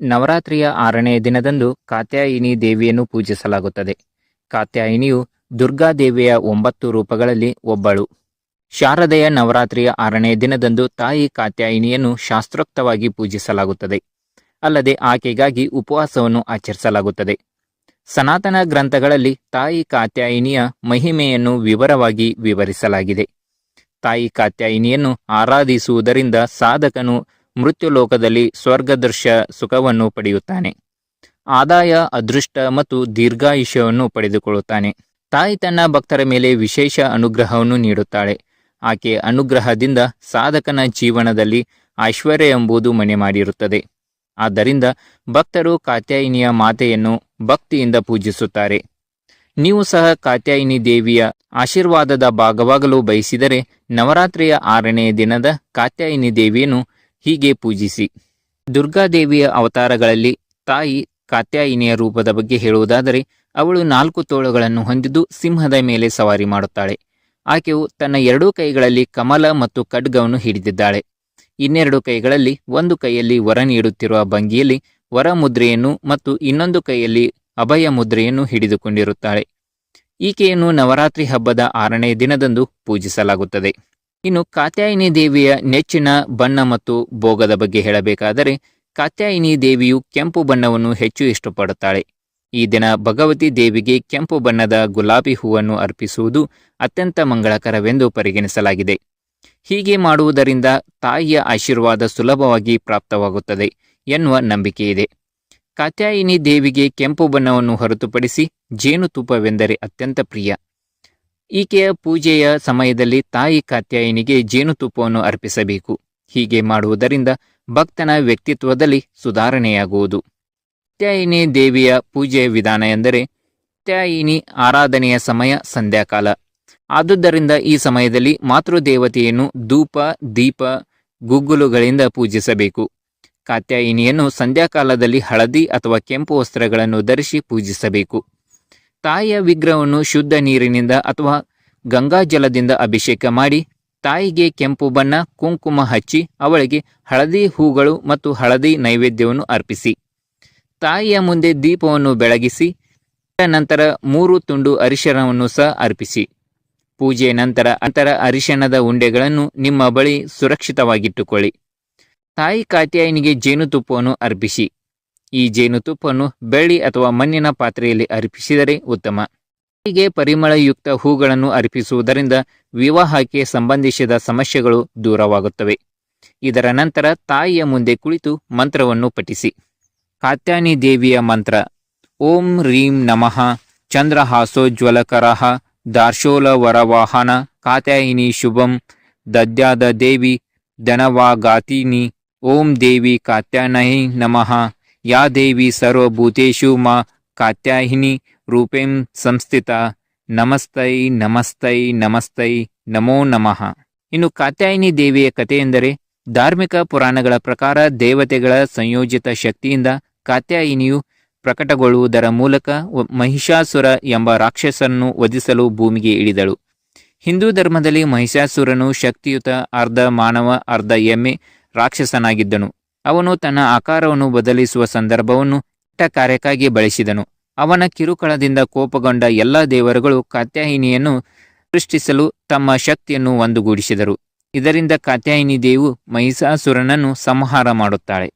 ನವರಾತ್ರಿಯ ಆರನೆಯ ದಿನದಂದು ಕಾತ್ಯಾಯಿನಿ ದೇವಿಯನ್ನು ಪೂಜಿಸಲಾಗುತ್ತದೆ. ಕಾತ್ಯಾಯಿನಿಯು ದುರ್ಗಾದೇವಿಯ ಒಂಬತ್ತು ರೂಪಗಳಲ್ಲಿ ಒಬ್ಬಳು. ಶಾರದೆಯ ನವರಾತ್ರಿಯ ಆರನೇ ದಿನದಂದು ತಾಯಿ ಕಾತ್ಯಾಯಿನಿಯನ್ನು ಶಾಸ್ತ್ರೋಕ್ತವಾಗಿ ಪೂಜಿಸಲಾಗುತ್ತದೆ. ಅಲ್ಲದೆ ಆಕೆಗಾಗಿ ಉಪವಾಸವನ್ನು ಆಚರಿಸಲಾಗುತ್ತದೆ. ಸನಾತನ ಗ್ರಂಥಗಳಲ್ಲಿ ತಾಯಿ ಕಾತ್ಯಾಯಿನಿಯ ಮಹಿಮೆಯನ್ನು ವಿವರವಾಗಿ ವಿವರಿಸಲಾಗಿದೆ. ತಾಯಿ ಕಾತ್ಯಾಯಿನಿಯನ್ನು ಆರಾಧಿಸುವುದರಿಂದ ಸಾಧಕನು ಮೃತ್ಯುಲೋಕದಲ್ಲಿ ಸ್ವರ್ಗದೃಶ್ಯ ಸುಖವನ್ನು ಪಡೆಯುತ್ತಾನೆ. ಆದಾಯ, ಅದೃಷ್ಟ ಮತ್ತು ದೀರ್ಘಾಯುಷ್ಯವನ್ನು ಪಡೆದುಕೊಳ್ಳುತ್ತಾನೆ. ತಾಯಿ ತನ್ನ ಭಕ್ತರ ಮೇಲೆ ವಿಶೇಷ ಅನುಗ್ರಹವನ್ನು ನೀಡುತ್ತಾಳೆ. ಆಕೆ ಅನುಗ್ರಹದಿಂದ ಸಾಧಕನ ಜೀವನದಲ್ಲಿ ಐಶ್ವರ್ಯ ಎಂಬುದು ಮನೆ ಮಾಡಿರುತ್ತದೆ. ಆದ್ದರಿಂದ ಭಕ್ತರು ಕಾತ್ಯಾಯಿನಿಯ ಮಾತೆಯನ್ನು ಭಕ್ತಿಯಿಂದ ಪೂಜಿಸುತ್ತಾರೆ. ನೀವು ಸಹ ಕಾತ್ಯಾಯಿನಿ ದೇವಿಯ ಆಶೀರ್ವಾದದ ಭಾಗವಾಗಲು ಬಯಸಿದರೆ ನವರಾತ್ರಿಯ ಆರನೆಯ ದಿನದ ಕಾತ್ಯಾಯಿನಿ ದೇವಿಯನ್ನು ಹೀಗೆ ಪೂಜಿಸಿ. ದುರ್ಗಾದೇವಿಯ ಅವತಾರಗಳಲ್ಲಿ ತಾಯಿ ಕಾತ್ಯಾಯಿನಿಯ ರೂಪದ ಬಗ್ಗೆ ಹೇಳುವುದಾದರೆ, ಅವಳು ನಾಲ್ಕು ತೋಳುಗಳನ್ನು ಹೊಂದಿದ್ದು ಸಿಂಹದ ಮೇಲೆ ಸವಾರಿ ಮಾಡುತ್ತಾಳೆ. ಆಕೆಯು ತನ್ನ ಎರಡೂ ಕೈಗಳಲ್ಲಿ ಕಮಲ ಮತ್ತು ಖಡ್ಗವನ್ನು ಹಿಡಿದಿದ್ದಾಳೆ. ಇನ್ನೆರಡು ಕೈಗಳಲ್ಲಿ ಒಂದು ಕೈಯಲ್ಲಿ ವರ ನೀಡುತ್ತಿರುವ ಭಂಗಿಯಲ್ಲಿ ವರ ಮುದ್ರೆಯನ್ನು ಮತ್ತು ಇನ್ನೊಂದು ಕೈಯಲ್ಲಿ ಅಭಯ ಮುದ್ರೆಯನ್ನು ಹಿಡಿದುಕೊಂಡಿರುತ್ತಾಳೆ. ಈಕೆಯನ್ನು ನವರಾತ್ರಿ ಹಬ್ಬದ ಆರನೇ ದಿನದಂದು ಪೂಜಿಸಲಾಗುತ್ತದೆ. ಇನ್ನು ಕಾತ್ಯಾಯಿನಿ ದೇವಿಯ ನೆಚ್ಚಿನ ಬಣ್ಣ ಮತ್ತು ಭೋಗದ ಬಗ್ಗೆ ಹೇಳಬೇಕಾದರೆ, ಕಾತ್ಯಾಯಿನಿ ದೇವಿಯು ಕೆಂಪು ಬಣ್ಣವನ್ನು ಹೆಚ್ಚು ಇಷ್ಟಪಡುತ್ತಾಳೆ. ಈ ದಿನ ಭಗವತಿ ದೇವಿಗೆ ಕೆಂಪು ಬಣ್ಣದ ಗುಲಾಬಿ ಹೂವನ್ನು ಅರ್ಪಿಸುವುದು ಅತ್ಯಂತ ಮಂಗಳಕರವೆಂದು ಪರಿಗಣಿಸಲಾಗಿದೆ. ಹೀಗೆ ಮಾಡುವುದರಿಂದ ತಾಯಿಯ ಆಶೀರ್ವಾದ ಸುಲಭವಾಗಿ ಪ್ರಾಪ್ತವಾಗುತ್ತದೆ ಎನ್ನುವ ನಂಬಿಕೆ ಇದೆ ಕಾತ್ಯಾಯಿನಿ ದೇವಿಗೆ ಕೆಂಪು ಬಣ್ಣವನ್ನು ಹೊರತುಪಡಿಸಿ ಜೇನುತುಪ್ಪವೆಂದರೆ ಅತ್ಯಂತ ಪ್ರಿಯ. ಈಕೆಯ ಪೂಜೆಯ ಸಮಯದಲ್ಲಿ ತಾಯಿ ಕಾತ್ಯಾಯಿನಿಗೆ ಜೇನುತುಪ್ಪವನ್ನು ಅರ್ಪಿಸಬೇಕು. ಹೀಗೆ ಮಾಡುವುದರಿಂದ ಭಕ್ತನ ವ್ಯಕ್ತಿತ್ವದಲ್ಲಿ ಸುಧಾರಣೆಯಾಗುವುದು. ಕಾತ್ಯಾಯಿನಿ ದೇವಿಯ ಪೂಜೆಯ ವಿಧಾನ ಎಂದರೆ ತ್ಯಾಯಿನಿ ಆರಾಧನೆಯ ಸಮಯ ಸಂಧ್ಯಾಕಾಲ. ಆದುದರಿಂದ ಈ ಸಮಯದಲ್ಲಿ ಮಾತೃದೇವತೆಯನ್ನು ಧೂಪ, ದೀಪ, ಗುಗ್ಗುಲುಗಳಿಂದ ಪೂಜಿಸಬೇಕು. ಕಾತ್ಯಾಯಿನಿಯನ್ನು ಸಂಧ್ಯಾಕಾಲದಲ್ಲಿ ಹಳದಿ ಅಥವಾ ಕೆಂಪು ವಸ್ತ್ರಗಳನ್ನು ಧರಿಸಿ ಪೂಜಿಸಬೇಕು. ತಾಯಿಯ ವಿಗ್ರಹವನ್ನು ಶುದ್ಧ ನೀರಿನಿಂದ ಅಥವಾ ಗಂಗಾಜಲದಿಂದ ಅಭಿಷೇಕ ಮಾಡಿ, ತಾಯಿಗೆ ಕೆಂಪು ಬಣ್ಣ, ಕುಂಕುಮ ಹಚ್ಚಿ, ಅವಳಿಗೆ ಹಳದಿ ಹೂಗಳು ಮತ್ತು ಹಳದಿ ನೈವೇದ್ಯವನ್ನು ಅರ್ಪಿಸಿ. ತಾಯಿಯ ಮುಂದೆ ದೀಪವನ್ನು ಬೆಳಗಿಸಿ ನಂತರ ಮೂರು ತುಂಡು ಅರಿಶಿಣವನ್ನು ಸಹ ಅರ್ಪಿಸಿ. ಪೂಜೆಯ ನಂತರ ಅಂತರ ಅರಿಶಿಣದ ಉಂಡೆಗಳನ್ನು ನಿಮ್ಮ ಬಳಿ ಸುರಕ್ಷಿತವಾಗಿಟ್ಟುಕೊಳ್ಳಿ. ತಾಯಿ ಕಾತ್ಯಾಯನಿಗೆ ಜೇನುತುಪ್ಪವನ್ನು ಅರ್ಪಿಸಿ. ಈ ಜೇನುತುಪ್ಪವನ್ನು ಬೆಳ್ಳಿ ಅಥವಾ ಮಣ್ಣಿನ ಪಾತ್ರೆಯಲ್ಲಿ ಅರ್ಪಿಸಿದರೆ ಉತ್ತಮ. ಹೀಗೆ ಪರಿಮಳಯುಕ್ತ ಹೂಗಳನ್ನು ಅರ್ಪಿಸುವುದರಿಂದ ವಿವಾಹಕ್ಕೆ ಸಂಬಂಧಿಸಿದ ಸಮಸ್ಯೆಗಳು ದೂರವಾಗುತ್ತವೆ. ಇದರ ನಂತರ ತಾಯಿಯ ಮುಂದೆ ಕುಳಿತು ಮಂತ್ರವನ್ನು ಪಠಿಸಿ. ಕಾತ್ಯಾನಿ ದೇವಿಯ ಮಂತ್ರ, ಓಂ ರೀಂ ನಮಃ ಚಂದ್ರಹಾಸೋಜ್ವಲಕರಃ ದಾರ್ಶೋಲವರವಾಹನ, ಕಾತ್ಯಾಯಿನಿ ಶುಭಂ, ದದ್ಯಾದ ದೇವಿ ಧನವಾಗಾತಿನಿ, ಓಂ ದೇವಿ ಕಾತ್ಯಾನಹಿ ನಮಃ. ಯಾ ದೇವಿ ಸರ್ವಭೂತೇಷು ಮಾ ಕಾತ್ಯಾಯಿನಿ ರೂಪೇಂ ಸಂಸ್ಥಿತ ನಮಸ್ತೈ ನಮಸ್ತೈ ನಮಸ್ತೈ ನಮೋ ನಮಃ ಇನ್ನು ಕಾತ್ಯಾಯಿನಿ ದೇವಿಯ ಕಥೆಯೆಂದರೆ ಧಾರ್ಮಿಕ ಪುರಾಣಗಳ ಪ್ರಕಾರ ದೇವತೆಗಳ ಸಂಯೋಜಿತ ಶಕ್ತಿಯಿಂದ ಕಾತ್ಯಾಯಿನಿಯು ಪ್ರಕಟಗೊಳ್ಳುವುದರ ಮೂಲಕ ಮಹಿಷಾಸುರ ಎಂಬ ರಾಕ್ಷಸನ್ನು ವಧಿಸಲು ಭೂಮಿಗೆ ಇಳಿದಳು. ಹಿಂದೂ ಧರ್ಮದಲ್ಲಿ ಮಹಿಷಾಸುರನು ಶಕ್ತಿಯುತ, ಅರ್ಧ ಮಾನವ, ಅರ್ಧ ಎಮ್ಮೆ ರಾಕ್ಷಸನಾಗಿದ್ದನು. ಅವನು ತನ್ನ ಆಕಾರವನ್ನು ಬದಲಿಸುವ ಸಂದರ್ಭವನ್ನು ಕೆಟ್ಟ ಕಾರ್ಯಕ್ಕಾಗಿ ಬಳಸಿದನು. ಅವನ ಕಿರುಕಳದಿಂದ ಕೋಪಗೊಂಡ ಎಲ್ಲ ದೇವರುಗಳು ಕಾತ್ಯಾಯಿನಿಯನ್ನು ಸೃಷ್ಟಿಸಲು ತಮ್ಮ ಶಕ್ತಿಯನ್ನು ಒಂದುಗೂಡಿಸಿದರು. ಇದರಿಂದ ಕಾತ್ಯಾಯಿನಿ ದೇವು ಮಹಿಷಾಸುರನನ್ನು ಸಂಹಾರ ಮಾಡುತ್ತಾಳೆ.